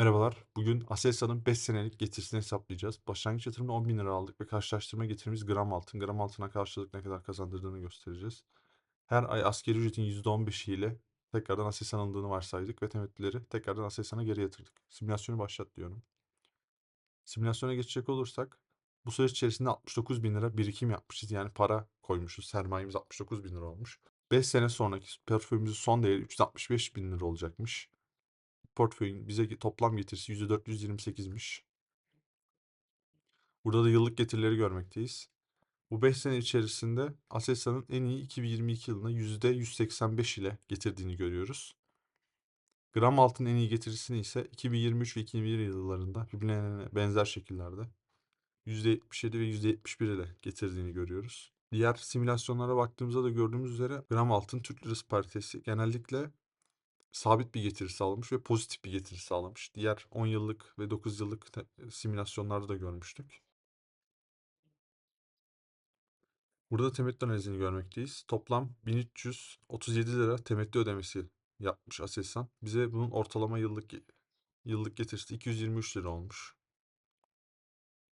Merhabalar. Bugün Aselsan'ın 5 senelik getirisini hesaplayacağız. Başlangıç yatırımda 10 bin lira aldık ve karşılaştırma getirimiz gram altın. Gram altına karşılık ne kadar kazandırdığını göstereceğiz. Her ay asgari ücretin %15'i ile tekrardan Aselsan alındığını varsaydık ve temettüleri tekrardan Aselsan'a geri yatırdık. Simülasyonu başlat diyorum. Simülasyona geçecek olursak bu süreç içerisinde 69 bin lira birikim yapmışız. Yani para koymuşuz. Sermayemiz 69 bin lira olmuş. 5 sene sonraki portföyümüzün son değeri 365 bin lira olacakmış portföyün bize toplam getirisi %428'miş. Burada da yıllık getirileri görmekteyiz. Bu 5 sene içerisinde Aselsan'ın en iyi 2022 yılına %185 ile getirdiğini görüyoruz. Gram altın en iyi getirisini ise 2023 ve 2021 yıllarında birbirine benzer şekillerde %77 ve %71 ile getirdiğini görüyoruz. Diğer simülasyonlara baktığımızda da gördüğümüz üzere gram altın Türk lirası paritesi genellikle sabit bir getiri sağlamış ve pozitif bir getiri sağlamış. Diğer 10 yıllık ve 9 yıllık simülasyonlarda da görmüştük. Burada temettü analizini görmekteyiz. Toplam 1337 lira temettü ödemesi yapmış Aselsan. Bize bunun ortalama yıllık yıllık getirisi 223 lira olmuş.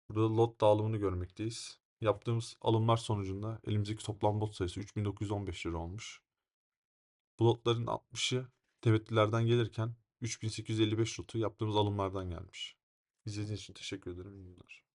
Burada lot dağılımını görmekteyiz. Yaptığımız alımlar sonucunda elimizdeki toplam lot sayısı 3915 lira olmuş. Bu lotların 60'ı temettülerden gelirken 3855 lotu yaptığımız alımlardan gelmiş. İzlediğiniz için teşekkür ederim. İyi günler.